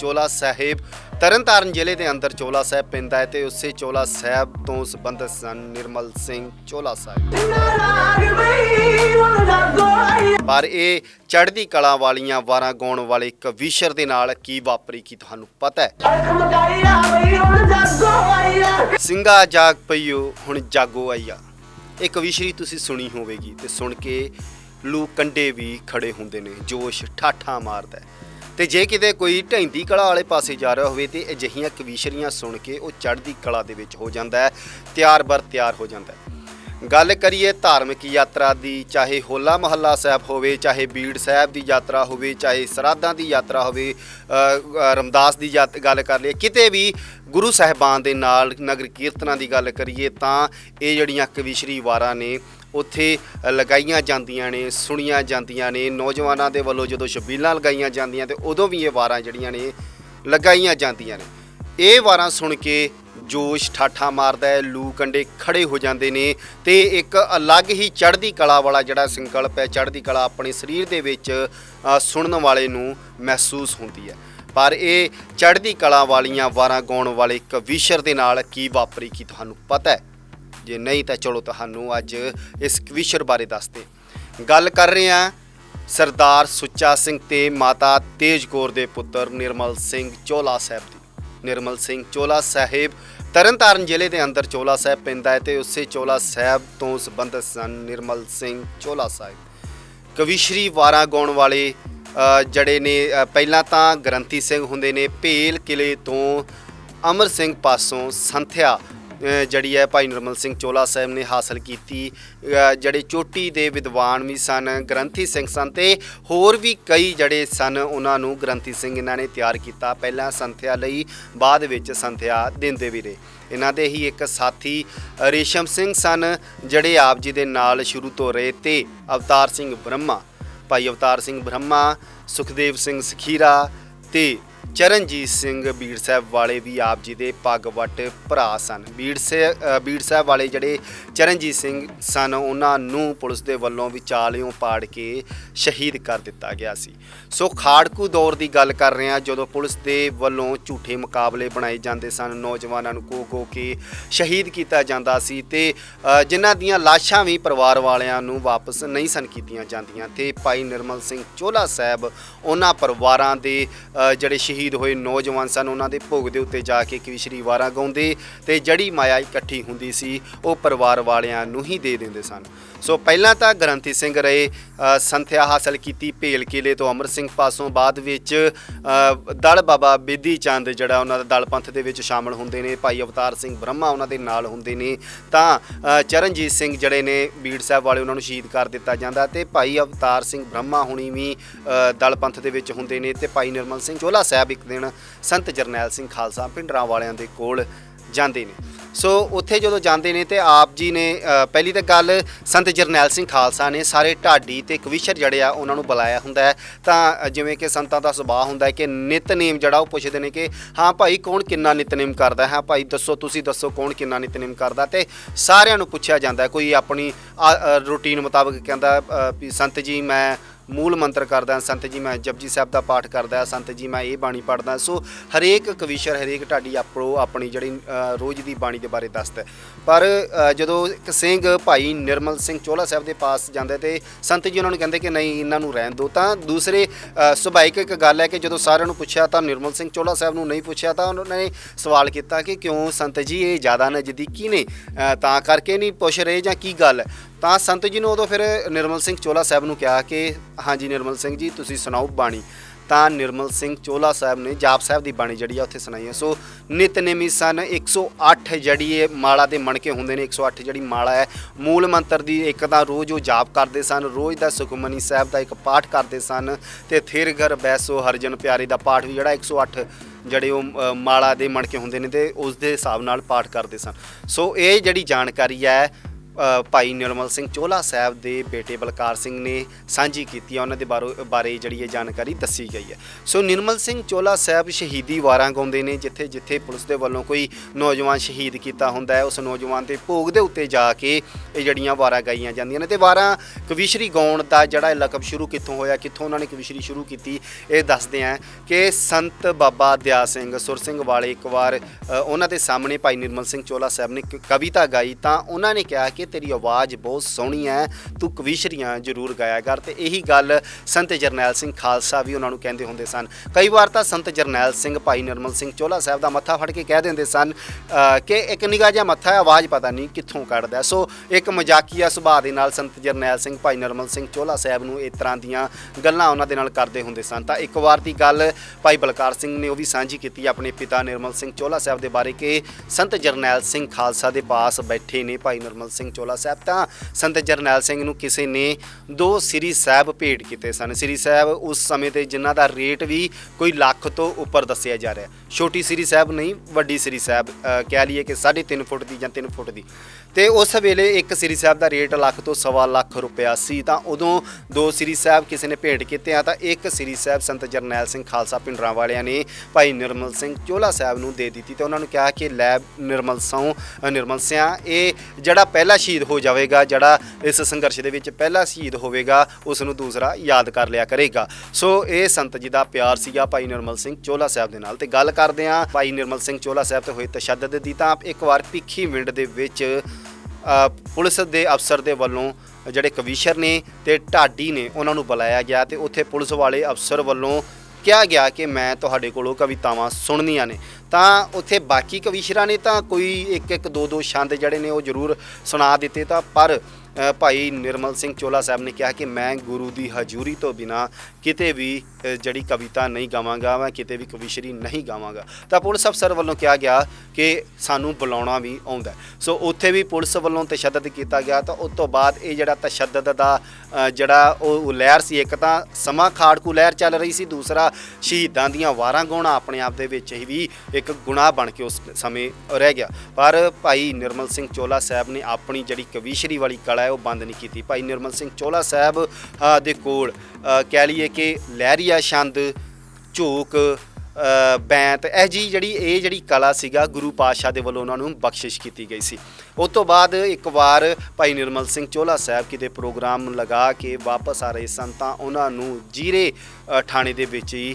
ਚੋਲਾ ਸਾਹਿਬ, ਤਰਨਤਾਰਨ ਜ਼ਿਲ੍ਹੇ ਦੇ ਅੰਦਰ ਚੋਲਾ ਸਾਹਿਬ ਪੈਂਦਾ ਹੈ ਤੇ ਉਸੇ ਚੋਲਾ ਸਾਹਿਬ ਤੋਂ ਸੰਬੰਧਿਤ ਸਨ ਨਿਰਮਲ ਸਿੰਘ ਚੋਲਾ ਸਾਹਿਬ। ਪਰ ਇਹ ਚੜ੍ਹਦੀ ਕਲਾ ਵਾਲੀਆਂ ਵਾਰਾਂ ਗਾਉਣ ਵਾਲੇ ਕਵੀਸ਼ਰ ਦੇ ਨਾਲ ਕੀ ਵਾਪਰੀ ਕੀ ਤੁਹਾਨੂੰ ਪਤਾ ਹੈ? ਸਿੰਘਾ ਜਾਗ ਪਈਓ, ਹੁਣ ਜਾਗੋ ਆਈਆ। ਇਹ ਕਵੀਸ਼ਰੀ ਤੁਸੀਂ ਸੁਣੀ ਹੋਵੇਗੀ ਤੇ ਸੁਣ ਕੇ ਲੂ ਕੰਡੇ ਵੀ ਖੜੇ ਹੁੰਦੇ ਨੇ, ਜੋਸ਼ ਠਾਠਾ ਮਾਰਦਾ ਹੈ। ਤੇ ਜੇ ਕਿਤੇ ਕੋਈ ਢੈਂਦੀ ਕਲਾ ਵਾਲੇ ਪਾਸੇ ਜਾ ਰਿਹਾ ਹੋਵੇ ਤੇ ਅਜਿਹੀਆਂ ਕਵੀਸ਼ਰੀਆਂ ਸੁਣ ਕੇ ਉਹ ਚੜ੍ਹਦੀ ਕਲਾ ਦੇ ਵਿੱਚ ਹੋ ਜਾਂਦਾ ਹੈ, ਤਿਆਰ ਬਰ ਤਿਆਰ ਹੋ ਜਾਂਦਾ ਹੈ। ਗੱਲ ਕਰੀਏ ਧਾਰਮਿਕ ਯਾਤਰਾ ਦੀ, ਚਾਹੇ ਹੋਲਾ ਮਹੱਲਾ ਸਾਹਿਬ ਹੋਵੇ, ਚਾਹੇ ਬੀੜ ਸਾਹਿਬ ਦੀ ਯਾਤਰਾ ਹੋਵੇ, ਚਾਹੇ ਸਰਾਧਾਂ ਦੀ ਯਾਤਰਾ ਹੋਵੇ ਰਮਦਾਸ ਦੀ ਯਾਤ- ਗੱਲ ਕਰ ਲਈਏ, ਕਿਤੇ ਵੀ ਗੁਰੂ ਸਾਹਿਬਾਨ ਦੇ ਨਾਲ ਨਗਰ ਕੀਰਤਨਾਂ ਦੀ ਗੱਲ ਕਰੀਏ ਤਾਂ ਇਹ ਜਿਹੜੀਆਂ ਕਵੀਸ਼ਰੀ ਵਾਰਾਂ ਨੇ ਉੱਥੇ ਲਗਾਈਆਂ ਜਾਂਦੀਆਂ ਨੇ, ਸੁਣੀਆਂ ਜਾਂਦੀਆਂ ਨੇ, ਨੌਜਵਾਨਾਂ ਦੇ ਵੱਲੋਂ ਜਦੋਂ ਸ਼ਬੀਲਾਂ ਲਗਾਈਆਂ ਜਾਂਦੀਆਂ ਤੇ ਉਦੋਂ ਵੀ ਇਹ ਵਾਰਾਂ ਜਿਹੜੀਆਂ ਨੇ, ਲਗਾਈਆਂ ਜਾਂਦੀਆਂ ਨੇ। ਇਹ ਵਾਰਾਂ ਸੁਣ ਕੇ ਜੋਸ਼ ਠਾਠਾ ਮਾਰਦਾ ਹੈ, ਲੂ ਕੰਡੇ ਖੜੇ ਹੋ ਜਾਂਦੇ ਨੇ ਤੇ ਇੱਕ ਅਲੱਗ ਹੀ ਚੜ੍ਹਦੀ ਕਲਾ ਵਾਲਾ ਜਿਹੜਾ ਸੰਕਲਪ ਹੈ, ਚੜ੍ਹਦੀ ਕਲਾ ਆਪਣੇ ਸਰੀਰ ਦੇ ਵਿੱਚ ਸੁਣਨ ਵਾਲੇ ਨੂੰ ਮਹਿਸੂਸ ਹੁੰਦੀ ਹੈ। ਪਰ ਇਹ ਚੜ੍ਹਦੀ ਕਲਾ ਵਾਲੀਆਂ ਵਾਰਾਂ ਗਾਉਣ ਵਾਲੇ ਕਵੀਸ਼ਰ ਦੇ ਨਾਲ ਕੀ ਵਾਪਰੀ ਕੀ ਤੁਹਾਨੂੰ ਪਤਾ ਹੈ? ਜੇ ਨਹੀਂ ਤਾਂ ਚਲੋ ਤੁਹਾਨੂੰ ਅੱਜ ਇਸ ਕਵੀਸ਼ਰ ਬਾਰੇ ਦੱਸਦੇ। ਗੱਲ ਕਰ ਰਹੇ ਹਾਂ ਸਰਦਾਰ ਸੁੱਚਾ ਸਿੰਘ ਤੇ ਮਾਤਾ ਤੇਜ ਕੌਰ ਦੇ ਪੁੱਤਰ ਨਿਰਮਲ ਸਿੰਘ ਚੋਲਾ ਸਾਹਿਬ ਦੀ। ਨਿਰਮਲ ਸਿੰਘ ਚੋਲਾ ਸਾਹਿਬ ਤਰਨਤਾਰਨ ਜ਼ਿਲ੍ਹੇ ਦੇ ਅੰਦਰ ਚੋਲਾ ਸਾਹਿਬ ਪੈਂਦਾ ਹੈ ਤੇ ਉਸੇ ਚੋਲਾ ਸਾਹਿਬ ਤੋਂ ਸੰਬੰਧਿਤ ਸਨ ਨਿਰਮਲ ਸਿੰਘ ਚੋਲਾ ਸਾਹਿਬ। ਕਵੀਸ਼ਰੀ ਵਾਰਾਂ ਗਾਉਣ ਵਾਲੇ ਅ, ਜਿਹੜੇ ਨੇ ਪਹਿਲਾਂ ਤਾਂ ਗ੍ਰੰਥੀ ਸਿੰਘ ਹੁੰਦੇ ਨੇ ਭੇਲ ਕਿਲੇ ਤੋਂ ਅਮਰ ਸਿੰਘ ਪਾਸੋਂ ਸੰਥਿਆ ਜਿਹੜੀ ਹੈ ਭਾਈ ਨਿਰਮਲ ਸਿੰਘ ਚੋਲਾ ਸਾਹਿਬ ਨੇ ਹਾਸਲ ਕੀਤੀ। ਜਿਹੜੇ ਚੋਟੀ ਦੇ ਵਿਦਵਾਨ ਵੀ ਸਨ, ਗ੍ਰੰਥੀ ਸਿੰਘ ਸਨ ਤੇ ਹੋਰ ਵੀ ਕਈ ਜਿਹੜੇ ਸਨ, ਉਹਨਾਂ ਨੂੰ ਗ੍ਰੰਥੀ ਸਿੰਘ ਇਹਨਾਂ ਨੇ ਤਿਆਰ ਕੀਤਾ। ਪਹਿਲਾਂ ਸੰਥਿਆ ਲਈ, ਬਾਅਦ ਵਿੱਚ ਸੰਥਿਆ ਦਿੰਦੇ ਵੀ ਰਹੇ। ਇਹਨਾਂ ਦੇ ਹੀ ਇੱਕ ਸਾਥੀ ਰੇਸ਼ਮ ਸਿੰਘ ਸਨ, ਜਿਹੜੇ ਆਪ ਜੀ ਦੇ ਨਾਲ ਸ਼ੁਰੂ ਤੋਂ ਰਹੇ ਤੇ ਅਵਤਾਰ ਸਿੰਘ ਬ੍ਰਹਮਾ। ਭਾਈ ਅਵਤਾਰ ਸਿੰਘ ਬ੍ਰਹਮਾ, ਸੁਖਦੇਵ ਸਿੰਘ ਸਖੀਰਾ ਤੇ ਚਰਨਜੀਤ ਸਿੰਘ ਬੀੜ ਸਾਹਿਬ ਵਾਲੇ ਵੀ ਆਪ ਜੀ ਦੇ ਪੱਗਵੱਟ ਭਰਾ ਸਨ। ਬੀੜ ਸੇ ਬੀੜ ਸਾਹਿਬ ਵਾਲੇ ਜਿਹੜੇ ਚਰਨਜੀਤ ਸਿੰਘ ਸਨ, ਉਹਨਾਂ ਨੂੰ ਪੁਲਿਸ ਦੇ ਵੱਲੋਂ ਵਿਚਾਲਿਓਂ ਪਾੜ ਕੇ ਸ਼ਹੀਦ ਕਰ ਦਿੱਤਾ ਗਿਆ ਸੀ। ਸੋ ਖਾੜਕੂ ਦੌਰ ਦੀ ਗੱਲ ਕਰ ਰਹੇ ਹਾਂ, ਜਦੋਂ ਪੁਲਿਸ ਦੇ ਵੱਲੋਂ ਝੂਠੇ ਮੁਕਾਬਲੇ ਬਣਾਏ ਜਾਂਦੇ ਸਨ, ਨੌਜਵਾਨਾਂ ਨੂੰ ਕੋ ਕੋ ਕੇ ਸ਼ਹੀਦ ਕੀਤਾ ਜਾਂਦਾ ਸੀ ਤੇ ਜਿਨ੍ਹਾਂ ਦੀਆਂ ਲਾਸ਼ਾਂ ਵੀ ਪਰਿਵਾਰ ਵਾਲਿਆਂ ਨੂੰ ਵਾਪਸ ਨਹੀਂ ਸਨ ਕੀਤੀਆਂ ਜਾਂਦੀਆਂ ਤੇ ਭਾਈ ਨਿਰਮਲ ਸਿੰਘ ਚੋਲਾ ਸਾਹਿਬ, ਉਹਨਾਂ ਪਰਿਵਾਰਾਂ ਦੇ ਜਿਹੜੇ ਸ਼ਹੀਦ ਸ਼ਹੀਦ ਹੋਏ ਨੌਜਵਾਨ ਸਨ। ਉਹਨਾਂ ਦੇ ਭੋਗ ਦੇ ਉੱਤੇ ਜਾ ਕੇ ਕਵੀਸ਼ਰੀ ਵਾਰਾਂ ਗਾਉਂਦੇ ਤੇ ਜੜੀ ਮਾਇਆ ਇਕੱਠੀ ਹੁੰਦੀ ਸੀ। ਉਹ ਪਰਿਵਾਰ ਵਾਲਿਆਂ ਨੂੰ ਹੀ ਦੇ ਦਿੰਦੇ ਸਨ। ਸੋ ਪਹਿਲਾਂ ਤਾਂ ਗ੍ਰੰਥੀ ਸਿੰਘ ਰਹੇ ਸੰਥਿਆ ਹਾਸਲ ਕੀਤੀ ਭੇਲ ਕਿਲੇ ਤੋਂ। ਅਮਰ ਸਿੰਘ ਪਾਸੋਂ ਬਾਅਦ ਵਿੱਚ ਦਲ ਬਾਬਾ ਬੇਦੀ ਚੰਦ ਜਿਹੜਾ ਉਹਨਾਂ ਦਾ ਦਲ ਪੰਥ ਦੇ ਵਿੱਚ ਸ਼ਾਮਲ ਹੁੰਦੇ ਨੇ। ਭਾਈ ਅਵਤਾਰ ਸਿੰਘ ਬ੍ਰਹਮਾ ਉਹਨਾਂ ਦੇ ਨਾਲ ਹੁੰਦੇ ਨੇ। ਤਾਂ ਚਰਨਜੀਤ ਸਿੰਘ ਜਿਹੜੇ ਨੇ, ਬੀੜ ਸਾਹਿਬ ਵਾਲੇ ਉਹਨਾਂ ਨੂੰ ਸ਼ਹੀਦ ਕਰ ਦਿੱਤਾ ਜਾਂਦਾ ਤੇ ਭਾਈ ਅਵਤਾਰ ਸਿੰਘ ਬ੍ਰਹਮਾ ਹੁਣੀ ਵੀ ਦਲ ਪੰਥ ਦੇ ਵਿੱਚ ਹੁੰਦੇ ਨੇ ਤੇ ਭਾਈ ਨਿਰਮਲ ਸਿੰਘ ਚੋਲਾ ਸਾਹਿਬ ਇੱਕ ਦਿਨ ਸੰਤ ਜਰਨੈਲ ਸਿੰਘ ਖਾਲਸਾ ਪਿੰਡਰਾਂ ਵਾਲਿਆਂ ਦੇ ਕੋਲ ਜਾਂਦੇ ਨੇ। ਸੋ ਉੱਥੇ ਜਦੋਂ ਜਾਂਦੇ ਨੇ ਤੇ ਆਪ ਜੀ ਨੇ ਪਹਿਲੀ ਤਾਂ ਗੱਲ ਸੰਤ ਜਰਨੈਲ ਸਿੰਘ ਖਾਲਸਾ ਨੇ ਸਾਰੇ ਢਾਡੀ ਤੇ ਕਵੀਸ਼ਰ ਜਿਹੜੇ ਆ ਉਹਨਾਂ ਨੂੰ ਬੁਲਾਇਆ ਹੁੰਦਾ ਹੈ। ਤਾਂ ਜਿਵੇਂ ਕਿ ਸੰਤਾਂ ਦਾ ਸੁਭਾਅ ਹੁੰਦਾ ਹੈ ਕਿ ਨਿਤਨੇਮ ਜਿਹੜਾ ਉਹ ਪੁੱਛਦੇ ਨੇ ਕਿ, ਹਾਂ ਭਾਈ ਕੌਣ ਕਿੰਨਾ ਨਿਤਨੇਮ ਕਰਦਾ ਹੈ? ਭਾਈ ਦੱਸੋ ਤੁਸੀਂ ਦੱਸੋ ਕੌਣ ਕਿੰਨਾ ਨਿਤਨੇਮ ਕਰਦਾ? ਤੇ ਸਾਰਿਆਂ ਨੂੰ ਪੁੱਛਿਆ ਜਾਂਦਾ ਕੋਈ ਆਪਣੀ ਰੂਟੀਨ ਮੁਤਾਬਕ ਕਹਿੰਦਾ ਵੀ ਸੰਤ ਜੀ ਮੈਂ ਮੂਲ ਮੰਤਰ ਕਰਦਾ ਸੰਤ ਜੀ ਮੈਂ ਜਪਜੀ ਸਾਹਿਬ ਦਾ ਪਾਠ ਕਰਦਾ ਸੰਤ ਜੀ ਮੈਂ ਇਹ ਬਾਣੀ ਪੜਦਾ ਸੋ ਹਰੇਕ ਕਵੀਸ਼ਰ ਹਰੇਕ ਢਾਡੀ ਆਪੋ ਆਪਣੀ ਜਿਹੜੀ ਰੋਜ਼ ਦੀ ਬਾਣੀ ਦੇ ਬਾਰੇ ਦੱਸਦਾ ਪਰ ਜਦੋਂ ਇੱਕ ਸਿੰਘ ਭਾਈ ਨਿਰਮਲ ਸਿੰਘ ਚੋਲਾ ਸਾਹਿਬ ਦੇ ਪਾਸ ਜਾਂਦੇ ਤੇ ਸੰਤ ਜੀ ਉਹਨਾਂ ਨੂੰ ਕਹਿੰਦੇ ਕਿ ਨਹੀਂ ਇਹਨਾਂ ਨੂੰ ਰਹਿਣ ਦਿਓ। ਤਾਂ ਦੂਸਰੇ ਅ, ਇੱਕ ਗੱਲ ਹੈ ਕਿ ਜਦੋਂ ਸਾਰਿਆਂ ਨੂੰ ਪੁੱਛਿਆ ਤਾਂ ਨਿਰਮਲ ਸਿੰਘ ਚੋਲਾ ਸਾਹਿਬ ਨੂੰ ਨਹੀਂ ਪੁੱਛਿਆ ਤਾਂ ਉਹਨਾਂ ਨੇ ਸਵਾਲ ਕੀਤਾ ਕਿ ਕਿਉਂ ਸੰਤ ਜੀ ਇਹ ਜ਼ਿਆਦਾ ਨਜ਼ਦੀਕੀ ਨੇ? ਤਾਂ ਕਰਕੇ ਨਹੀਂ ਪੁੱਛ ਰਹੇ ਜਾਂ ਕੀ ਗੱਲ? ਤਾਂ ਸੰਤ ਜੀ ਨੂੰ ਉਦੋਂ ਫਿਰ ਨਿਰਮਲ ਸਿੰਘ ਚੋਲਾ ਸਾਹਿਬ ਨੂੰ ਕਿਹਾ ਕਿ ਹਾਂਜੀ ਨਿਰਮਲ ਸਿੰਘ ਜੀ, ਤੁਸੀਂ ਸੁਣਾਓ ਬਾਣੀ। ਤਾਂ ਨਿਰਮਲ ਸਿੰਘ ਚੋਲਾ ਸਾਹਿਬ ਨੇ ਜਾਪ ਸਾਹਿਬ ਦੀ ਬਾਣੀ ਜਿਹੜੀ ਆ ਉੱਥੇ ਸੁਣਾਈ ਹੈ। ਸੋ ਨਿਤਨੇਮੀ ਸਨ 108 ਜਿਹੜੀ ਇਹ ਮਾਲਾ ਦੇ ਮਣਕੇ ਹੁੰਦੇ ਨੇ 108 ਜਿਹੜੀ ਮਾਲਾ ਹੈ, ਮੂਲ ਮੰਤਰ ਦੀ ਇੱਕ ਤਾਂ ਰੋਜ਼ ਉਹ ਜਾਪ ਕਰਦੇ ਸਨ, ਰੋਜ਼ ਦਾ ਸੁਖਮਨੀ ਸਾਹਿਬ ਦਾ ਇੱਕ ਪਾਠ ਕਰਦੇ ਸਨ ਤੇ ਥਿਰ ਘਰ ਬੈਸੋ ਹਰਜਨ ਪਿਆਰੇ ਦਾ ਪਾਠ ਵੀ ਜਿਹੜਾ 108 ਜਿਹੜੇ ਉਹ ਮਾਲਾ ਦੇ ਮਣਕੇ ਹੁੰਦੇ ਨੇ ਤੇ ਉਸ ਦੇ ਹਿਸਾਬ ਨਾਲ ਪਾਠ ਕਰਦੇ ਸਨ। ਸੋ ਇਹ ਜਿਹੜੀ ਜਾਣਕਾਰੀ ਹੈ ਭਾਈ ਨਿਰਮਲ ਸਿੰਘ ਚੋਲਾ ਸਾਹਿਬ ਦੇ ਬੇਟੇ ਬਲਕਾਰ ਸਿੰਘ ਨੇ ਸਾਂਝੀ ਕੀਤੀ ਹੈ ਉਹਨਾਂ ਦੇ ਬਾਰੋ- ਬਾਰੇ ਜਿਹੜੀ ਇਹ ਜਾਣਕਾਰੀ ਦੱਸੀ ਗਈ ਹੈ। ਸੋ ਨਿਰਮਲ ਸਿੰਘ ਚੋਲਾ ਸਾਹਿਬ ਸ਼ਹੀਦੀ ਵਾਰਾਂ ਗਾਉਂਦੇ ਨੇ, ਜਿੱਥੇ ਜਿੱਥੇ ਪੁਲਿਸ ਦੇ ਵੱਲੋਂ ਕੋਈ ਨੌਜਵਾਨ ਸ਼ਹੀਦ ਕੀਤਾ ਹੁੰਦਾ ਹੈ, ਉਸ ਨੌਜਵਾਨ ਦੇ ਭੋਗ ਦੇ ਉੱਤੇ ਜਾ ਕੇ ਇਹ ਜਿਹੜੀਆਂ ਵਾਰਾਂ ਗਾਈਆਂ ਜਾਂਦੀਆਂ ਨੇ। ਤੇ ਵਾਰਾਂ ਕਵਿਸ਼ਰੀ ਗਾਉਣ ਦਾ ਜਿਹੜਾ ਇਹ ਲਕਬ ਸ਼ੁਰੂ ਕਿੱਥੋਂ ਹੋਇਆ, ਕਿੱਥੋਂ ਉਹਨਾਂ ਨੇ ਕਵਿਸ਼ਰੀ ਸ਼ੁਰੂ ਕੀਤੀ, ਇਹ ਦੱਸਦੇ ਆ ਕਿ ਸੰਤ ਬਾਬਾ ਦਿਆ ਸਿੰਘ ਸੁਰ ਸਿੰਘ ਵਾਲੇ ਇੱਕ ਵਾਰ ਉਹਨਾਂ ਦੇ ਸਾਹਮਣੇ ਭਾਈ ਨਿਰਮਲ ਸਿੰਘ ਚੋਲਾ ਸਾਹਿਬ ਨੇ ਕਵਿਤਾ ਗਾਈ ਤਾਂ ਉਹਨਾਂ ਨੇ ਕਿਹਾ ਕਿ ਤੇਰੀ ਆਵਾਜ਼ ਬਹੁਤ ਸੋਹਣੀ ਹੈ, ਤੂੰ ਕਵਿਸ਼ਰੀਆਂ ਜ਼ਰੂਰ ਗਾਇਆ ਕਰ ਤੇ ਇਹੀ ਗੱਲ ਸੰਤ ਜਰਨੈਲ ਸਿੰਘ ਖਾਲਸਾ ਵੀ ਉਹਨਾਂ ਨੂੰ ਕਹਿੰਦੇ ਹੁੰਦੇ ਸਨ। ਕਈ ਵਾਰ ਤਾਂ ਸੰਤ ਜਰਨੈਲ ਸਿੰਘ ਭਾਈ ਨਿਰਮਲ ਸਿੰਘ ਚੋਲਾ ਸਾਹਿਬ ਦਾ ਮੱਥਾ ਫੜ ਕੇ ਕਹਿ ਦਿੰਦੇ ਸਨ ਕਿ ਇੱਕ ਨਿਗਾਹ ਜਿਹਾ ਮੱਥਾ ਆਵਾਜ਼ ਪਤਾ ਨਹੀਂ ਕਿੱਥੋਂ ਕੱਢਦਾ ਸੋ ਇੱਕ ਮਜ਼ਾਕੀਆ ਸੁਭਾਅ ਦੇ ਨਾਲ ਸੰਤ ਜਰਨੈਲ ਸਿੰਘ ਭਾਈ ਨਿਰਮਲ ਸਿੰਘ ਚੋਲਾ ਸਾਹਿਬ ਨੂੰ ਇਸ ਤਰ੍ਹਾਂ ਦੀਆਂ ਗੱਲਾਂ ਉਹਨਾਂ ਦੇ ਨਾਲ ਕਰਦੇ ਹੁੰਦੇ ਸਨ। ਤਾਂ ਇੱਕ ਵਾਰ ਦੀ ਗੱਲ ਭਾਈ ਬਲਕਾਰ ਸਿੰਘ ਨੇ ਉਹ ਵੀ ਸਾਂਝੀ ਕੀਤੀ ਆਪਣੇ ਪਿਤਾ ਨਿਰਮਲ ਸਿੰਘ ਚੋਲਾ ਸਾਹਿਬ ਦੇ ਬਾਰੇ ਕਿ ਸੰਤ ਜਰਨੈਲ ਸਿੰਘ ਖਾਲਸਾ ਦੇ ਪਾਸ ਬੈਠੇ ਨੇ ਭਾਈ ਨਿਰਮਲ ਸਿੰਘ ਚੋਲਾ ਸਾਹਿਬ, ਤਾਂ ਸੰਤ ਜਰਨੈਲ ਸਿੰਘ ਨੂੰ ਕਿਸੇ ਨੇ ਦੋ ਸ੍ਰੀ ਸਾਹਿਬ ਭੇਟ ਕੀਤੇ ਸਨ। ਸ੍ਰੀ ਸਾਹਿਬ ਉਸ ਸਮੇਂ ਤੇ ਜਿਨ੍ਹਾਂ ਦਾ ਰੇਟ ਵੀ ਕੋਈ ਲੱਖ ਤੋਂ ਉੱਪਰ ਦੱਸਿਆ ਜਾ ਰਿਹਾ। ਛੋਟੀ ਸ੍ਰੀ ਸਾਹਿਬ ਨਹੀਂ, ਵੱਡੀ ਸ੍ਰੀ ਸਾਹਿਬ ਕਹਿ ਲਈਏ ਕਿ 3.5 ਫੁੱਟ ਦੀ ਜਾਂ 3 ਫੁੱਟ ਦੀ। ਤੇ ਉਸ ਵੇਲੇ ਇੱਕ ਸ੍ਰੀ ਸਾਹਿਬ ਦਾ ਰੇਟ ਲੱਖ ਤੋਂ ਸਵਾ ਲੱਖ ਰੁਪਇਆ ਸੀ। ਤਾਂ ਉਦੋਂ ਦੋ ਸ੍ਰੀ ਸਾਹਿਬ ਕਿਸੇ ਨੇ ਭੇਟ ਕੀਤੇ ਆ, ਤਾਂ ਇੱਕ ਸ੍ਰੀ ਸਾਹਿਬ ਸੰਤ ਜਰਨੈਲ ਸਿੰਘ ਖਾਲਸਾ ਪਿੰਡਰਾਂ ਵਾਲਿਆਂ ਨੇ ਭਾਈ ਨਿਰਮਲ ਸਿੰਘ ਚੋਲਾ ਸਾਹਿਬ ਨੂੰ ਦੇ ਦਿੱਤੀ ਤੇ ਉਹਨਾਂ ਨੂੰ ਕਿਹਾ ਕਿ ਲੈ ਨਿਰਮਲ ਸੌ ਨਿਰਮਲ ਸਿਆ, ਇਹ ਜਿਹੜਾ ਪਹਿਲਾ ਸ਼ਹੀਦ ਹੋ ਜਾਵੇਗਾ, ਜਿਹੜਾ ਇਸ ਸੰਘਰਸ਼ ਦੇ ਵਿੱਚ ਪਹਿਲਾ ਸ਼ਹੀਦ ਹੋਵੇਗਾ, ਉਸ ਨੂੰ ਦੂਸਰਾ ਯਾਦ ਕਰ ਲਿਆ ਕਰੇਗਾ। ਸੋ ਇਹ ਸੰਤ ਜੀ ਦਾ ਪਿਆਰ ਸੀਗਾ ਭਾਈ ਨਿਰਮਲ ਸਿੰਘ ਚੋਲਾ ਸਾਹਿਬ ਦੇ ਨਾਲ। ਤੇ ਗੱਲ ਕਰਦੇ ਆ ਭਾਈ ਨਿਰਮਲ ਸਿੰਘ ਚੋਲਾ ਸਾਹਿਬ ਤੇ ਹੋਏ ਤਸ਼ੱਦਦ ਦੀ, ਤਾਂ ਇੱਕ ਵਾਰ ਭਿੱਖੀ ਵਿੰਡ ਦੇ ਵਿੱਚ ਪੁਲਿਸ ਦੇ ਅਫਸਰ ਦੇ ਵੱਲੋਂ ਜਿਹੜੇ ਕਵੀਸ਼ਰ ਨੇ ਤੇ ਢਾਡੀ ਨੇ ਉਹਨਾਂ ਨੂੰ ਬੁਲਾਇਆ ਗਿਆ ਤੇ ਉੱਥੇ ਪੁਲਿਸ ਵਾਲੇ ਅਫਸਰ ਵੱਲੋਂ ਕਿਹਾ ਗਿਆ ਕਿ ਮੈਂ ਤੁਹਾਡੇ ਕੋਲੋਂ ਕਵਿਤਾਵਾਂ ਸੁਣਨੀਆਂ ਨੇ। ਤਾਂ ਉੱਥੇ ਬਾਕੀ ਕਵੀਸ਼ਰਾਂ ਨੇ ਤਾਂ ਕੋਈ ਇੱਕ ਇੱਕ ਦੋ ਦੋ ਛੰਦ ਜਿਹੜੇ ਨੇ ਉਹ ਜ਼ਰੂਰ ਸੁਣਾ ਦਿੱਤੇ ਤਾਂ ਪਰ ਭਾਈ ਨਿਰਮਲ ਸਿੰਘ ਚੋਲਾ ਸਾਹਿਬ ਨੇ ਕਿਹਾ ਕਿ ਮੈਂ ਗੁਰੂ ਦੀ ਹਜ਼ੂਰੀ ਤੋਂ ਬਿਨਾ ਕਿਤੇ ਵੀ ਜਿਹੜੀ ਕਵਿਤਾ ਨਹੀਂ ਗਾਵਾਂਗਾ, ਮੈਂ ਕਿਤੇ ਵੀ ਕਵਿਸ਼ਰੀ ਨਹੀਂ ਗਾਵਾਂਗਾ। ਤਾਂ ਪੁਲਿਸ ਅਫਸਰ ਵੱਲੋਂ ਕਿਹਾ ਗਿਆ ਕਿ ਸਾਨੂੰ ਬੁਲਾਉਣਾ ਵੀ ਆਉਂਦਾ ਸੋ ਉੱਥੇ ਵੀ ਪੁਲਿਸ ਵੱਲੋਂ ਤਸ਼ੱਦਦ ਕੀਤਾ ਗਿਆ। ਤਾਂ ਉਸ ਤੋਂ ਬਾਅਦ ਇਹ ਜਿਹੜਾ ਤਸ਼ੱਦਦ ਦਾ ਜਿਹੜਾ ਉਹ ਲਹਿਰ ਸੀ, ਇੱਕ ਤਾਂ ਸਮਾਂ ਖਾੜਕੂ ਲਹਿਰ ਚੱਲ ਰਹੀ ਸੀ, ਦੂਸਰਾ ਸ਼ਹੀਦਾਂ ਦੀਆਂ ਵਾਰਾਂ ਗਾਉਣਾ ਆਪਣੇ ਆਪ ਦੇ ਵਿੱਚ ਹੀ ਵੀ ਇੱਕ ਗੁਨਾਹ ਬਣ ਕੇ ਉਸ ਸਮੇਂ ਰਹਿ ਗਿਆ। ਪਰ ਭਾਈ ਨਿਰਮਲ ਸਿੰਘ ਚੋਲਾ ਸਾਹਿਬ ਨੇ ਆਪਣੀ ਜਿਹੜੀ ਕਵੀਸ਼ਰੀ ਵਾਲੀ ਕਲਾ ਹੈ, ਉਹ ਬੰਦ ਨਹੀਂ ਕੀਤੀ। ਭਾਈ ਨਿਰਮਲ ਸਿੰਘ ਚੋਲਾ ਸਾਹਿਬ ਦੇ ਕੋਲ ਕਹਿ ਲਈਏ ਕਿ ਲਹਿਰੀਆ, ਛੰਦ, ਝੋਕ ਬੈਂਤ, ਇਹ ਜੀ ਜਿਹੜੀ, ਇਹ ਜਿਹੜੀ ਕਲਾ ਸੀਗਾ, ਗੁਰੂ ਪਾਤਸ਼ਾਹ ਦੇ ਵੱਲੋਂ ਉਹਨਾਂ ਨੂੰ ਬਖਸ਼ਿਸ਼ ਕੀਤੀ ਗਈ ਸੀ। ਉਸ ਤੋਂ ਬਾਅਦ ਇੱਕ ਵਾਰ ਭਾਈ ਨਿਰਮਲ ਸਿੰਘ ਚੋਲਾ ਸਾਹਿਬ ਕਿਤੇ ਪ੍ਰੋਗਰਾਮ ਲਗਾ ਕੇ ਵਾਪਸ ਆ ਰਹੇ ਸਨ, ਤਾਂ ਉਹਨਾਂ ਨੂੰ ਜੀਰੇ ਥਾਣੇ ਦੇ ਵਿੱਚ ਹੀ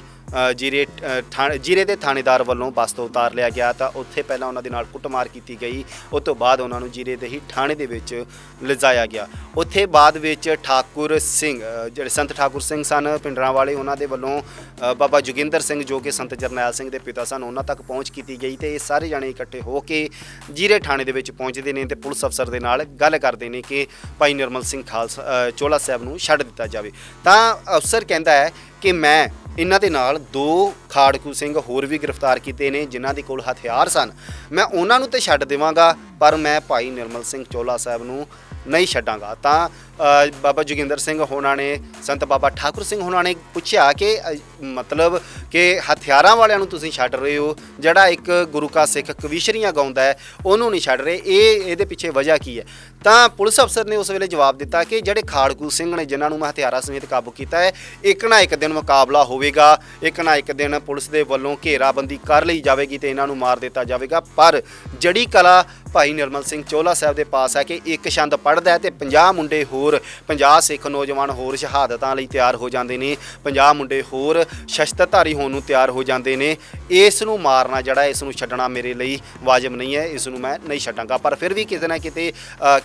ਜੀਰੇ ਅ, ਜੀਰੇ ਦੇ ਥਾਣੇਦਾਰ ਵੱਲੋਂ ਬੱਸ ਤੋਂ ਉਤਾਰ ਲਿਆ ਗਿਆ ਤਾਂ ਉੱਥੇ ਪਹਿਲਾਂ ਉਹਨਾਂ ਦੇ ਨਾਲ ਕੁੱਟਮਾਰ ਕੀਤੀ ਗਈ। ਉਸ ਤੋਂ ਬਾਅਦ ਉਹਨਾਂ ਨੂੰ ਜੀਰੇ ਦੇ ਹੀ ਥਾਣੇ ਦੇ ਵਿੱਚ ਲਿਜਾਇਆ ਗਿਆ। ਉੱਥੇ ਬਾਅਦ ਵਿੱਚ ਠਾਕੁਰ ਸਿੰਘ ਜਿਹੜੇ ਸੰਤ ਠਾਕੁਰ ਸਿੰਘ ਸਨ ਪਿੰਡਰਾਂ ਵਾਲੇ ਉਹਨਾਂ ਦੇ ਵੱਲੋਂ ਬਾਬਾ ਜੋਗਿੰਦਰ ਸਿੰਘ ਜੋ ਕਿ ਸੰਤ ਜਰਨੈਲ ਸਿੰਘ ਦੇ ਪਿਤਾ ਸਨ ਉਹਨਾਂ ਤੱਕ ਪਹੁੰਚ ਕੀਤੀ ਗਈ ਤੇ ਇਹ ਸਾਰੇ ਜਣੇ ਇਕੱਠੇ ਹੋ ਕੇ ਜੀਰੇ ਥਾਣੇ ਦੇ ਵਿੱਚ ਪਹੁੰਚਦੇ ਨੇ ਤੇ ਪੁਲਿਸ ਅਫਸਰ ਦੇ ਨਾਲ ਗੱਲ ਕਰਦੇ ਨੇ ਕਿ ਭਾਈ ਨਿਰਮਲ ਸਿੰਘ ਖਾਲਸਾ ਚੋਲਾ ਸਾਹਿਬ ਨੂੰ ਛੱਡ ਦਿੱਤਾ ਜਾਵੇ। ਤਾਂ ਅਫਸਰ ਕਹਿੰਦਾ ਹੈ ਕਿ ਮੈਂ ਇਹਨਾਂ ਦੇ ਨਾਲ ਦੋ ਖਾੜਕੂ ਸਿੰਘ ਹੋਰ ਵੀ ਗ੍ਰਿਫਤਾਰ ਕੀਤੇ ਨੇ, ਜਿਨ੍ਹਾਂ ਦੇ ਕੋਲ ਹਥਿਆਰ ਸਨ। ਮੈਂ ਉਹਨਾਂ ਨੂੰ ਤੇ ਛੱਡ ਦੇਵਾਂਗਾ, ਪਰ ਮੈਂ ਭਾਈ ਨਿਰਮਲ ਸਿੰਘ ਚੋਲਾ ਸਾਹਿਬ ਨੂੰ ਨਹੀਂ ਛੱਡਾਂਗਾ। ਤਾਂ ਬਾਬਾ ਜੋਗਿੰਦਰ ਸਿੰਘ ਹੋਣਾ ਨੇ, ਸੰਤ ਬਾਬਾ ਠਾਕੁਰ ਸਿੰਘ ਹੋਣਾ ਨੇ ਪੁੱਛਿਆ ਕਿ ਮਤਲਬ ਕਿ ਹਥਿਆਰਾਂ ਵਾਲਿਆਂ ਨੂੰ ਤੁਸੀਂ ਛੱਡ ਰਹੇ ਹੋ, ਜਿਹੜਾ ਇੱਕ ਗੁਰੂ ਕਾ ਸਿੱਖ ਕਵੀਸ਼ਰੀਆਂ ਗਾਉਂਦਾ ਹੈ, ਉਹਨੂੰ ਨਹੀਂ ਛੱਡ ਰਹੇ, ਇਹ, ਇਹਦੇ ਪਿੱਛੇ ਵਜ੍ਹਾ ਕੀ ਹੈ? ਤਾਂ ਪੁਲਿਸ ਅਫਸਰ ਨੇ ਉਸ ਵੇਲੇ ਜਵਾਬ ਦਿੱਤਾ ਕਿ ਜਿਹੜੇ ਖਾੜਕੂ ਸਿੰਘ ਨੇ, ਜਿਨ੍ਹਾਂ ਨੂੰ ਮੈਂ ਹਥਿਆਰਾਂ ਸਮੇਤ ਕਾਬੂ ਕੀਤਾ ਹੈ, ਇੱਕ ਨਾ ਇੱਕ ਦਿਨ ਮੁਕਾਬਲਾ ਹੋਵੇਗਾ, ਇੱਕ ਨਾ ਇੱਕ ਦਿਨ ਪੁਲਿਸ ਦੇ ਵੱਲੋਂ ਘੇਰਾਬੰਦੀ ਕਰ ਲਈ ਜਾਵੇਗੀ ਤੇ ਇਹਨਾਂ ਨੂੰ ਮਾਰ ਦਿੱਤਾ ਜਾਵੇਗਾ, ਪਰ ਜੜੀ ਕਲਾ ਭਾਈ ਨਿਰਮਲ ਸਿੰਘ ਚੋਲਾ ਸਾਹਿਬ ਦੇ ਪਾਸ ਹੈ ਕਿ ਇੱਕ ਛੰਦ ਪੜਦਾ ਹੈ ਤੇ 50 ਮੁੰਡੇ ਹੋਰ 50 ਸਿੱਖ ਨੌਜਵਾਨ ਹੋਰ ਸ਼ਹਾਦਤਾਂ ਲਈ ਤਿਆਰ ਹੋ ਜਾਂਦੇ ਨੇ। 50 ਮੁੰਡੇ ਹੋਰ ਸ਼ਸਤਰਧਾਰੀ ਹੋਣ ਨੂੰ ਤਿਆਰ ਹੋ ਜਾਂਦੇ ਨੇ। ਇਸ ਨੂੰ ਮਾਰਨਾ ਜਿਹੜਾ ਇਸ ਨੂੰ ਛੱਡਣਾ ਮੇਰੇ ਲਈ ਵਾਜਬ ਨਹੀਂ ਹੈ। ਇਸ ਨੂੰ ਮੈਂ ਨਹੀਂ ਛੱਡਾਂਗਾ। ਪਰ ਫਿਰ ਵੀ ਕਿਤੇ ਨਾ ਕਿਤੇ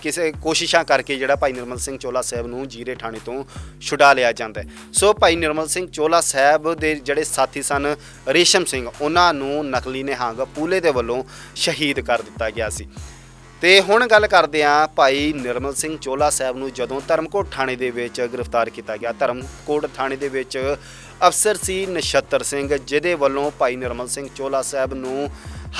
ਕਿਸੇ ਕੋਸ਼ਿਸ਼ਾਂ ਕਰਕੇ ਜਿਹੜਾ ਭਾਈ ਨਿਰਮਲ ਸਿੰਘ ਚੋਲਾ ਸਾਹਿਬ ਨੂੰ ਜੀਰੇ ਥਾਣੇ ਤੋਂ ਛੁਡਾ ਲਿਆ ਜਾਂਦਾ ਹੈ। ਸੋ ਭਾਈ ਨਿਰਮਲ ਸਿੰਘ ਚੋਲਾ ਸਾਹਿਬ ਦੇ ਜਿਹੜੇ ਸਾਥੀ ਸਨ, ਰੇਸ਼ਮ ਸਿੰਘ, ਉਹਨਾਂ ਨੂੰ ਨਕਲੀ ਨਿਹੰਗ ਪੂਲੇ ਦੇ ਵੱਲੋਂ ਸ਼ਹੀਦ ਕਰ ਦਿੱਤਾ ਗਿਆ ਸੀ। ਤੇ ਹੁਣ ਗੱਲ ਕਰਦੇ ਹਾਂ ਭਾਈ ਨਿਰਮਲ ਸਿੰਘ ਚੋਲਾ ਸਾਹਿਬ ਨੂੰ ਜਦੋਂ ਧਰਮਕੋਟ ਥਾਣੇ ਦੇ ਵਿੱਚ ਗ੍ਰਿਫਤਾਰ ਕੀਤਾ ਗਿਆ। ਧਰਮਕੋਟ ਥਾਣੇ ਦੇ ਵਿੱਚ ਅਫਸਰ ਸੀ ਨਛੱਤਰ ਸਿੰਘ, ਜਿਹਦੇ ਵੱਲੋਂ ਭਾਈ ਨਿਰਮਲ ਸਿੰਘ ਚੋਲਾ ਸਾਹਿਬ ਨੂੰ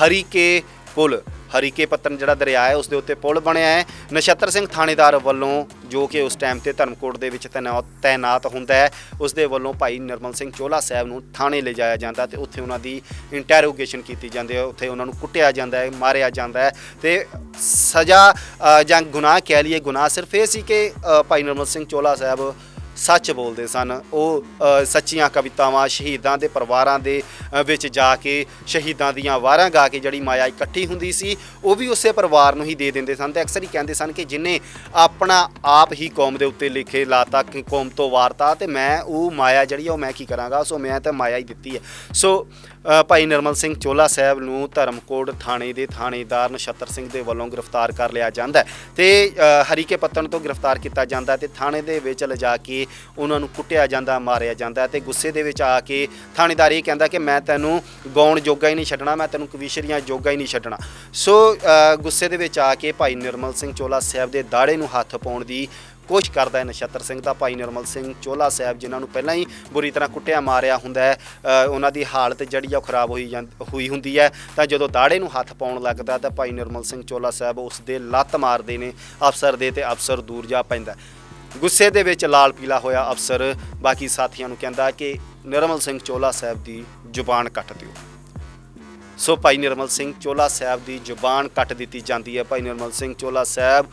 ਹਰੀਕੇ ਪੁਲ, ਹਰੀਕੇ ਪੱਤਨ ਜਿਹੜਾ ਦਰਿਆ ਹੈ ਉਸ ਦੇ ਉੱਤੇ ਪੁਲ ਬਣਿਆ ਹੈ। ਨਛੱਤਰ ਸਿੰਘ ਥਾਣੇਦਾਰ ਵੱਲੋਂ ਜੋ ਕਿ ਉਸ ਟਾਈਮ ਤੇ ਧਰਮਕੋਟ ਦੇ ਵਿੱਚ ਤੈਨਾਤ ਤੈਨਾਤ ਹੁੰਦਾ ਹੈ ਉਸ ਦੇ ਵੱਲੋਂ ਭਾਈ ਨਿਰਮਲ ਸਿੰਘ ਚੋਲਾ ਸਾਹਿਬ ਨੂੰ ਥਾਣੇ ਲਿਜਾਇਆ ਜਾਂਦਾ ਤੇ ਉੱਥੇ ਉਹਨਾਂ ਦੀ ਇੰਟਰੋਗੇਸ਼ਨ ਕੀਤੀ ਜਾਂਦੀ ਹੈ। ਉੱਥੇ ਉਹਨਾਂ ਨੂੰ ਕੁੱਟਿਆ ਜਾਂਦਾ ਹੈ, ਮਾਰਿਆ ਜਾਂਦਾ ਹੈ ਤੇ ਸਜ਼ਾ ਜਾਂ ਗੁਨਾਹ ਕਹਿ ਲਈਏ, ਗੁਨਾਹ ਸਿਰਫ ਇਹ ਸੀ ਕਿ ਭਾਈ ਨਿਰਮਲ ਸਿੰਘ ਚੋਲਾ ਸਾਹਿਬ ਸੱਚ ਬੋਲਦੇ ਸਨ। ਉਹ ਸੱਚੀਆਂ ਕਵਿਤਾਵਾਂ ਸ਼ਹੀਦਾਂ ਦੇ ਪਰਿਵਾਰਾਂ ਦੇ ਵਿੱਚ ਜਾ ਕੇ ਸ਼ਹੀਦਾਂ ਦੀਆਂ ਵਾਰਾਂ ਗਾ ਕੇ ਜਿਹੜੀ ਮਾਇਆ ਇਕੱਠੀ ਹੁੰਦੀ ਸੀ, ਉਹ ਵੀ ਉਸੇ ਪਰਿਵਾਰ ਨੂੰ ਹੀ ਦੇ ਦਿੰਦੇ ਸਨ ਤੇ ਅਕਸਰ ਹੀ ਕਹਿੰਦੇ ਸਨ ਕਿ ਜਿਨੇ ਆਪਣਾ ਆਪ ਹੀ ਕੌਮ ਦੇ ਉੱਤੇ ਲਿਖੇ ਲਾਤਾ ਕਿ, ਕੌਮ ਤੋਂ ਵਾਰਤਾ ਤੇ ਮੈਂ ਉਹ ਮਾਇਆ ਜਿਹੜੀ ਆ ਉਹ ਮੈਂ ਕੀ ਕਰਾਂਗਾ, ਸੋ ਮੈਂ ਤਾਂ ਮਾਇਆ ਹੀ ਦਿੱਤੀ ਹੈ। ਸੋ ਭਾਈ ਨਿਰਮਲ ਸਿੰਘ ਚੋਲਾ ਸਾਹਿਬ ਨੂੰ ਧਰਮਕੋਟ ਥਾਣੇ ਦੇ ਥਾਣੇਦਾਰ ਨਛੱਤਰ ਸਿੰਘ ਦੇ ਵੱਲੋਂ ਗ੍ਰਿਫਤਾਰ ਕਰ ਲਿਆ ਜਾਂਦਾ ਹੈ ਤੇ ਹਰੀਕੇ ਪੱਤਣ ਤੋਂ ਗ੍ਰਿਫਤਾਰ ਕੀਤਾ ਜਾਂਦਾ ਹੈ ਤੇ ਥਾਣੇ ਦੇ ਵਿੱਚ ਲਿਜਾ ਕੇ ਉਹਨਾਂ ਨੂੰ ਕੁੱਟਿਆ ਜਾਂਦਾ, ਮਾਰਿਆ ਜਾਂਦਾ ਹੈ ਤੇ ਗੁੱਸੇ ਦੇ ਵਿੱਚ ਆ ਕੇ ਥਾਣੇਦਾਰ ਇਹ ਕਹਿੰਦਾ ਕਿ ਮੈਂ ਤੈਨੂੰ ਗਾਉਣ ਜੋਗਾ ਹੀ ਨਹੀਂ ਛੱਡਣਾ, ਮੈਂ ਤੈਨੂੰ ਕਵੀਸ਼ਰੀਆਂ ਜੋਗਾ ਹੀ ਨਹੀਂ ਛੱਡਣਾ। ਸੋ ਗੁੱਸੇ ਦੇ ਵਿੱਚ ਆ ਕੇ ਭਾਈ ਨਿਰਮਲ ਸਿੰਘ ਚੋਲਾ ਸਾਹਿਬ ਦੇ ਦਾੜੇ ਨੂੰ ਹੱਥ ਪਾਉਣ ਦੀ ਕੋਸ਼ਿਸ਼ ਕਰਦਾ ਹੈ ਨਛੱਤਰ ਸਿੰਘ ਦਾ। ਭਾਈ ਨਿਰਮਲ ਸਿੰਘ ਚੋਲਾ ਸਾਹਿਬ ਜਿਨ੍ਹਾਂ ਨੂੰ ਪਹਿਲਾਂ ਹੀ ਬੁਰੀ ਤਰ੍ਹਾਂ ਕੁੱਟਿਆ, ਮਾਰਿਆ ਹੁੰਦਾ ਹੈ ਉਹਨਾਂ ਦੀ ਹਾਲਤ ਜਿਹੜੀ ਆ ਉਹ ਖਰਾਬ ਹੋਈ ਜਾਂ, ਹੋਈ ਹੁੰਦੀ ਹੈ। ਤਾਂ ਜਦੋਂ ਦਾੜੇ ਨੂੰ ਹੱਥ ਪਾਉਣ ਲੱਗਦਾ ਤਾਂ ਭਾਈ ਨਿਰਮਲ ਸਿੰਘ ਚੋਲਾ ਸਾਹਿਬ ਉਸ ਦੇ ਲੱਤ ਮਾਰਦੇ ਨੇ, ਅਫਸਰ ਦੇ ਤੇ ਅਫਸਰ ਦੂਰ ਜਾ ਪੈਂਦਾ ਗੁੱਸੇ ਦੇ ਵਿੱਚ ਲਾਲ ਪੀਲਾ ਹੋਇਆ ਅਫਸਰ। ਬਾਕੀ ਸਾਥੀਆਂ ਨੂੰ ਕਹਿੰਦਾ ਕਿ ਨਿਰਮਲ ਸਿੰਘ ਚੋਲਾ ਸਾਹਿਬ ਦੀ ਜ਼ੁਬਾਨ ਕੱਟ ਦਿਓ। ਸੋ ਭਾਈ ਨਿਰਮਲ ਸਿੰਘ ਚੋਲਾ ਸਾਹਿਬ ਦੀ ਜ਼ੁਬਾਨ ਕੱਟ ਦਿੱਤੀ ਜਾਂਦੀ ਹੈ। ਭਾਈ ਨਿਰਮਲ ਸਿੰਘ ਚੋਲਾ ਸਾਹਿਬ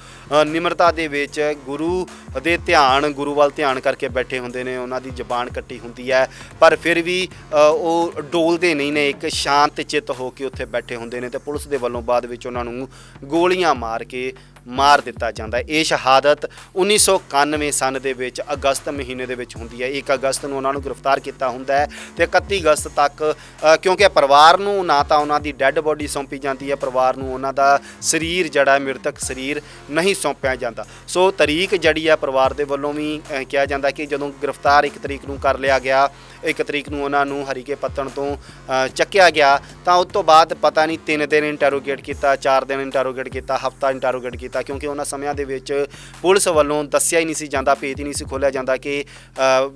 ਨਿਮਰਤਾ ਦੇ ਵਿੱਚ ਗੁਰੂ ਦੇ ਧਿਆਨ, ਗੁਰੂ ਵੱਲ ਧਿਆਨ ਕਰਕੇ ਬੈਠੇ ਹੁੰਦੇ ਨੇ। ਉਹਨਾਂ ਦੀ ਜ਼ੁਬਾਨ ਕੱਟੀ ਹੁੰਦੀ ਹੈ। ਪਰ ਫਿਰ ਵੀ ਉਹ ਡੋਲਦੇ ਨਹੀਂ ਨੇ। ਇੱਕ ਸ਼ਾਂਤ ਚਿੱਤ ਹੋ ਕੇ ਉੱਥੇ ਬੈਠੇ ਹੁੰਦੇ ਨੇ ਤੇ ਪੁਲਿਸ ਦੇ ਵੱਲੋਂ ਬਾਅਦ ਵਿੱਚ ਉਹਨਾਂ ਨੂੰ ਗੋਲੀਆਂ ਮਾਰ ਕੇ ਮਾਰ ਦਿੱਤਾ ਜਾਂਦਾ ਹੈ। ਇਹ ਸ਼ਹਾਦਤ 1991 ਸਨ ਦੇ ਵਿੱਚ ਅਗਸਤ ਮਹੀਨੇ ਦੇ ਵਿੱਚ ਹੁੰਦੀ ਹੈ। 1 ਅਗਸਤ ਨੂੰ ਉਹਨਾਂ ਨੂੰ ਗ੍ਰਿਫਤਾਰ ਕੀਤਾ ਹੁੰਦਾ ਹੈ ਤੇ 31 ਅਗਸਤ ਤੱਕ ਕਿਉਂਕਿ ਪਰਿਵਾਰ ਨੂੰ ਨਾ ਤਾਂ ਉਹਨਾਂ ਦੀ ਡੈੱਡ ਬੋਡੀ ਸੌਂਪੀ ਜਾਂਦੀ ਹੈ, ਪਰਿਵਾਰ ਨੂੰ ਉਹਨਾਂ ਦਾ ਸਰੀਰ ਜਿਹੜਾ ਮ੍ਰਿਤਕ ਸਰੀਰ ਨਹੀਂ ਸੌਂਪਿਆ ਜਾਂਦਾ। ਸੋ ਤਰੀਕ ਜਿਹੜੀ ਹੈ ਪਰਿਵਾਰ ਦੇ ਵੱਲੋਂ ਵੀ ਕਿਹਾ ਜਾਂਦਾ ਕਿ ਜਦੋਂ ਗ੍ਰਿਫਤਾਰ 1 ਤਰੀਕ ਨੂੰ ਕਰ ਲਿਆ ਗਿਆ 1 ਤਰੀਕ ਨੂੰ ਉਹਨਾਂ ਨੂੰ ਹਰੀਕੇ ਪੱਤਣ ਤੋਂ ਚੱਕਿਆ ਗਿਆ। ਤਾਂ ਉਸ ਤੋਂ ਬਾਅਦ ਪਤਾ ਨਹੀਂ 3 ਦਿਨ ਇੰਟਰੋਗੇਟ ਕੀਤਾ 4 ਦਿਨ ਇੰਟਰੋਗੇਟ ਕੀਤਾ, ਹਫਤਾ ਇੰਟਰੋਗੇਟ ਕੀਤਾ, ਕਿਉਂਕਿ ਉਹਨਾਂ ਸਮਿਆਂ ਦੇ ਵਿੱਚ ਪੁਲਿਸ ਵੱਲੋਂ ਦੱਸਿਆ ਹੀ ਨਹੀਂ ਸੀ ਜਾਂਦਾ ਭੇਤ ਹੀ ਨਹੀਂ ਸੀ ਖੋਲਿਆ ਜਾਂਦਾ ਕਿ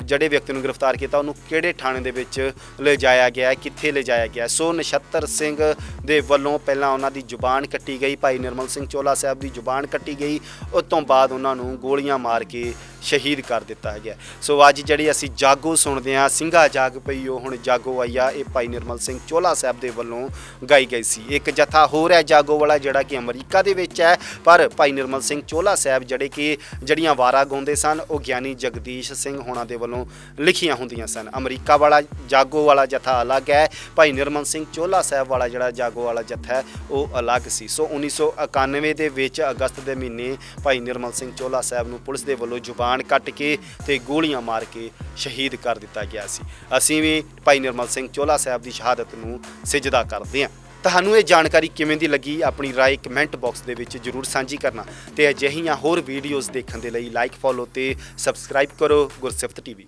ਜਿਹੜੇ ਵਿਅਕਤੀ ਨੂੰ ਗ੍ਰਿਫਤਾਰ ਕੀਤਾ, ਉਹਨੂੰ ਕਿਹੜੇ ਥਾਣੇ ਦੇ ਵਿੱਚ ਲਿਜਾਇਆ ਗਿਆ, ਕਿੱਥੇ ਲਿਜਾਇਆ ਗਿਆ। ਸੋ ਨਛੱਤਰ ਸਿੰਘ ਦੇ ਵੱਲੋਂ ਪਹਿਲਾਂ ਉਹਨਾਂ ਦੀ ਜ਼ੁਬਾਨ ਕੱਟੀ ਗਈ, ਭਾਈ ਨਿਰਮਲ ਸਿੰਘ ਚੋਲਾ ਸਾਹਿਬ ਦੀ ਜ਼ੁਬਾਨ ਕੱਟੀ ਗਈ, ਉਸ ਤੋਂ ਬਾਅਦ ਉਹਨਾਂ ਨੂੰ ਗੋਲੀਆਂ ਮਾਰ ਕੇ ਸ਼ਹੀਦ ਕਰ ਦਿੱਤਾ ਗਿਆ। ਸੋ ਅੱਜ ਜਿਹੜੀ ਅਸੀਂ ਜਾਗੋ ਸੁਣਦੇ ਹਾਂ, ਸਿੰਘਾ ਜਾਗ ਪਈਓ ਹੁਣ ਜਾਗੋ ਆਈਆ ਇਹ ਭਾਈ ਨਿਰਮਲ ਸਿੰਘ ਚੋਲਾ ਸਾਹਿਬ ਦੇ ਵੱਲੋਂ ਗਾਈ ਗਈ ਸੀ। ਇੱਕ ਜਥਾ ਹੋਰ ਹੈ ਜਾਗੋ ਵਾਲਾ, ਜਿਹੜਾ ਕਿ ਅਮਰੀਕਾ ਦੇ ਵਿੱਚ ਹੈ। ਪਰ ਭਾਈ ਨਿਰਮਲ ਸਿੰਘ ਚੋਲਾ ਸਾਹਿਬ ਜਿਹੜੇ ਕਿ ਜਿਹੜੀਆਂ ਵਾਰਾ ਗਾਉਂਦੇ ਸਨ, ਉਹ ਗਿਆਨੀ ਜਗਦੀਸ਼ ਸਿੰਘ ਹੋਣਾ ਦੇ ਵੱਲੋਂ ਲਿਖੀਆਂ ਹੁੰਦੀਆਂ ਸਨ। ਅਮਰੀਕਾ ਵਾਲਾ ਜਾਗੋ ਵਾਲਾ ਜਥਾ ਅਲੱਗ ਹੈ। ਭਾਈ ਨਿਰਮਲ ਸਿੰਘ ਚੋਲਾ ਸਾਹਿਬ ਵਾਲਾ ਜਿਹੜਾ ਜਾਗੋ ਵਾਲਾ ਜਥਾ ਹੈ, ਉਹ ਅਲੱਗ ਸੀ। ਸੋ 1991 ਦੇ ਵਿੱਚ ਅਗਸਤ ਦੇ ਮਹੀਨੇ ਭਾਈ ਨਿਰਮਲ ਸਿੰਘ ਚੋਲਾ ਸਾਹਿਬ ਨੂੰ ਪੁਲਿਸ ਦੇ ਵੱਲੋਂ ਜ਼ੁਬਾਨ ਕੱਟ ਕੇ ਤੇ ਗੋਲੀਆਂ ਮਾਰ ਕੇ ਸ਼ਹੀਦ ਕਰ ਦਿੱਤਾ ਗਿਆ ਸੀ। ਅਸੀਂ ਵੀ ਭਾਈ ਨਿਰਮਲ ਸਿੰਘ ਚੋਲਾ ਸਾਹਿਬ ਦੀ ਸ਼ਹਾਦਤ ਨੂੰ ਸਿਜਦਾ ਕਰਦੇ ਹਾਂ। ਤੁਹਾਨੂੰ ਇਹ ਜਾਣਕਾਰੀ ਕਿਵੇਂ ਦੀ ਲੱਗੀ? ਆਪਣੀ ਰਾਏ ਕਮੈਂਟ ਬਾਕਸ ਦੇ ਵਿੱਚ ਜਰੂਰ ਸਾਂਝੀ ਕਰਨਾ ਤੇ ਅਜਿਹੀਆਂ ਹੋਰ ਵੀਡੀਓਜ਼ ਦੇਖਣ ਦੇ ਲਈ ਲਾਈਕ ਫੋਲੋ ਤੇ ਸਬਸਕ੍ਰਾਈਬ ਕਰੋ ਗੁਰਸਿਫਤ ਟੀਵੀ।